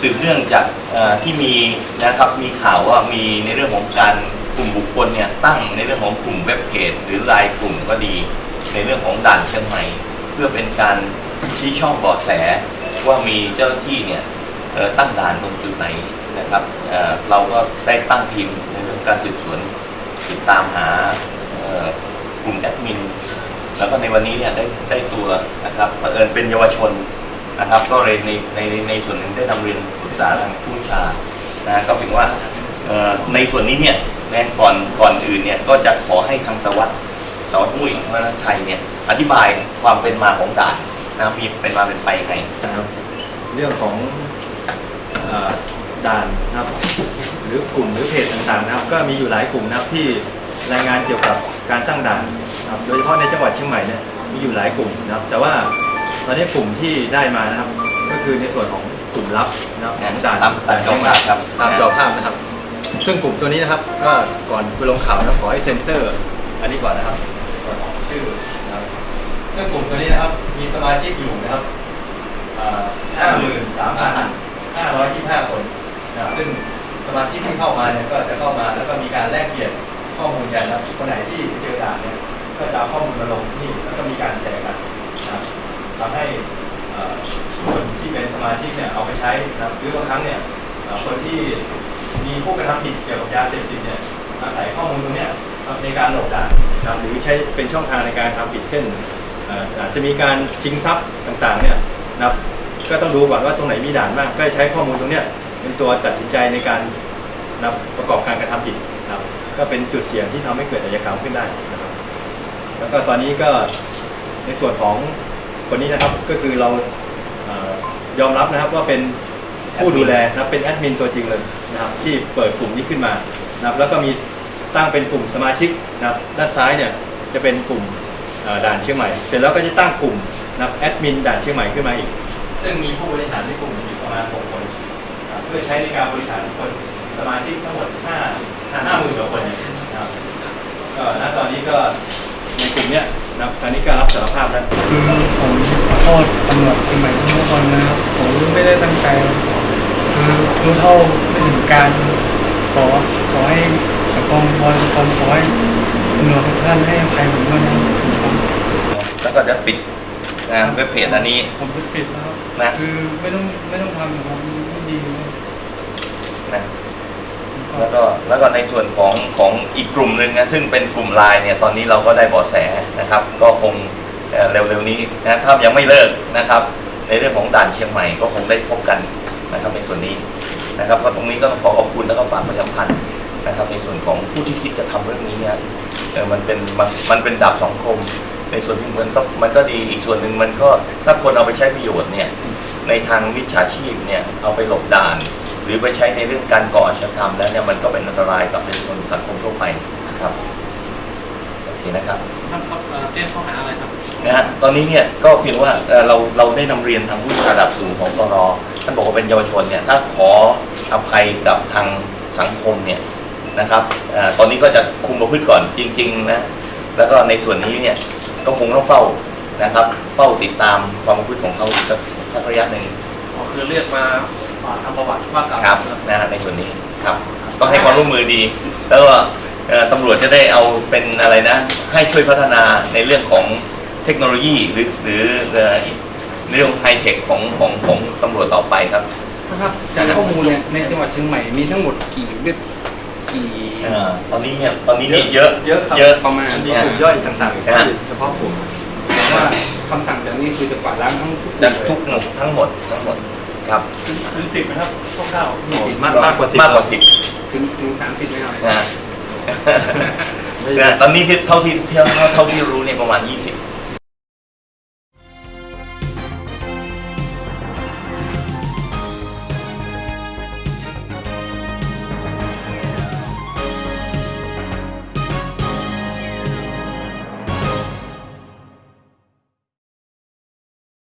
สืบเนื่องจากที่มีนะครับมีข่าวว่ามีในเรื่องของการกลุ่มบุคคลเนี่ยตั้งในเรื่องของกลุ่มเว็บเพจหรือไลน์กลุ่มก็ดี ในเรื่องของด่านเชียงใหม่ เพื่อเป็นการชี้ช่องเบาะแสว่ามีเจ้าที่เนี่ยตั้งด่านตรงจุดไหนนะครับเเราก็ได้ตั้งทีมในเรื่องการสืบสวนติดตามหากลุ่มแอดมินแล้วก็ในวันนี้เนี่ยได้ได้ตัวนะครับเอิญเป็นเยาวชนนะครับ ก็เลยในในในส่วนหนึ่งได้นำเรียน ษาทางผู้ชานะก็เป็นว่าในส่วนนี้เนี่ยน่ก่อนก่อนอื่นเนี่ยก็จะขอให้ทางสวัสดิ์สวัสดิ์มุ้ยมนัชชัยเนี่ยอธิบายความเป็นมาของด่านนะมีเป็นมาเป็นไปยังไงครับเรื่องของด่านนะครับหรือกลุ่มหรือเพจต่างๆนะครับ ก็มีอยู่หลายกลุ่มนะครับที่รายงานเกี่ยวกับการตั้งด่านนะครับโดยเฉพาะในจังหวัดเชียงใหม่เนี่ยมีอยู่หลายกลุ่มนะครับ แต่ว่าตอนนี้กลุ่มที่ได้มานะครับ ก็คือในส่วนของ กลุ่มลับนะครับของด่านตามตามจอภาพครับ ตามจอภาพนะครับ ซึ่งกลุ่มตัวนี้นะครับ ก็ก่อนไปลงข่าวนะขอให้เซ็นเซอร์ อันนี้ก่อนนะครับก่อนออกชื่อนะครับซึ่งกลุ่มตัวนี้นะครับ มีสมาชิกอยู่นะครับห้าหมื่นสามพันห้าร้อยยี่ห้าคนนะครับซึ่งสมาชิกที่เข้ามาเนี่ยก็จะเข้ามาแล้วก็มีการแลกเปลี่ยนข้อมูลกันนะครับคนไหนที่เจอด่านเนี่ยก็จะเอาข้อมูลมาลงที่นี่แล้วก็มีการแชร์กันนะครับทำให้เอ่อคนที่เป็นส มาชิกเนี่ยเอาไปใช้นะครับหรือบางครั้งเนี่ยคนที่มีผู้กระทำผิดเกี่ยวกับยาเสพติดเนี่ยอาศัยข้อมูลตรงเนี้ยในการหลบด่านนะครับหรือใช้เป็นช่องทางในการทำผิดเช่นอาจจะมีการชิงทรัพย์ต่างๆเนี่ยนะครับก็ต้องดูก่อนว่าตรงไหนมีด่านบ้างก็ใช้ข้อมูลตรงเนี้ยเป็นตัวตัดสินใจในการนะประกอบการกระทำผิดนะครับก็เป็นจุดเสี่ยงที่ทำให้เกิดอาชญากรรมขึ้นได้นะครับแล้วก็ตอนนี้ก็ในส่วนของคนนี้นะครับก็คือเรา ยอมรับนะครับว่าเป็นผู้ดูแลนะครับเป็นแอดมินตัวจริงเลยนะครับที่เปิดกลุ่มนี้ขึ้นมานะครับแล้วก็มีตั้งเป็นกลุ่มสมาชิกนะครับด้านซ้ายเนี่ยจะเป็นกลุ่มเอ่อด่านเชียงใหม่ เสร็จแล้วก็จะตั้งกลุ่มนะครับแอดมินด่านเชียงใหม่ขึ้นมาอีก ซึ่งมีผู้บริหารในกลุ่มอยู่ประมาณ 6 คนครับเพื่อใช้ในการบริหารคนสมาชิกทั้งหมด5 5หมื่นกว่าคนนะครับก็ณตอนนี้ก็ในกลุ่มเนี้ยนะครับตอนนี้ก็รับสารภาพแล้ว คือผม ษตำรวจเชียงใหม่ทุกคนนะครับผมไม่ได้ตั้งใจคือรู้เท่าไม่ถึงการ ขอขอให้สังคมวอนสังคมขอให้ตำรวจทุกท่านให้อภัยผมด้วยนะครับแล้วก็จะปิดนะเว็บเพจอันนี้ ผมจะปิดแล้วครับนะ คือไม่ต้องไม่ต้องทำนะครับมันไม่ดีครับนะแล้วก็แล้วก็ในส่วนของของอีกกลุ่มหนึ่งนะซึ่งเป็นกลุ่มไลน์เนี่ยตอนนี้เราก็ได้เบาะแสนะครับ ก็คง เร็วๆนี้นะถ้ายังไม่เลิกนะครับ ในเรื่องของด่านเชียงใหม่ก็คงได้พบกันนะครับในส่วนนี้นะครับก็ตรงนี้ก็ต้องขอขอบคุณแล้วก็ฝากประชาสัมพันธ์นะครับ ในส่วนของผู้ที่คิดจะทำเรื่องนี้เนี่ยเออมันเป็นมันเป็นดาบสองคม ในส่วนที่มันก็มันก็ดีอีกส่วนหนึ่งมันก็ถ้าคนเอาไปใช้ประโยชน์เนี่ยในทางมิจฉาชีพเนี่ยเอาไปหลบด่าน หรือไปใช้ในเรื่องการก่ออาชญากรรมแล้วเนี่ยมันก็เป็นอันตรายกับประชาชนสังคมทั่วไปนะครับโอเคนะครับ ท่านครับเอ่อแจ้งข้อหาอะไรครับนะฮะตอนนี้เนี่ยก็เพียงว่าเอ่อเราเราได้นำเรียนทางผู้ระดับสูงของตรท่านบอกว่าเป็นเยาวชนเนี่ยถ้าขออภัยกับทางสังคมเนี่ยนะครับเอ่อตอนนี้ก็จะคุมประพฤติก่อนจริงๆนะแล้วก็ในส่วนนี้เนี่ยก็คงต้องเฝ้านะครับ เฝ้าติดตามความประพฤติของเขาสักสักระยะหนึ่งอ๋อคือเรียกมาอ่าทำประวัติว่ากล่าวครับนะฮะในส่วนนี้ครับก็ให้ความร่วมมือดี แล้วก็เอ่อ ตำรวจจะได้เอาเป็นอะไรนะ ให้ช่วยพัฒนาในเรื่องของเทคโนโลยีหรือหรือเอ่อเรื่องไฮเทคของของของตำรวจต่อไปครับครับจากข้อมูลเนี่ยในจังหวัดเชียงใหม่มีทั้งหมดกี่เว็บกี่เอ่อตอนนี้เนี่ยตอนนี้นี่เยอะเยอะครับเยอะประมาณมีกลุ่มย่อยต่างๆนะฮะเฉพาะกลุ่มแต่ว่าคำสั่งจากนี้คือจะกวาดล้างทั้งทุกจากทุกหมู่ทั้งหมดทั้งหมดครับถึงสิบนะครับคร่าวโอ้มากมากกว่าสิบมากกว่าสิบถึงถึงสามสิบไหมครับนะฮะนะ ตอนนี้ที่เท่าที่เท่าเท่าที่รู้เนี่ยประมาณยี่สิบ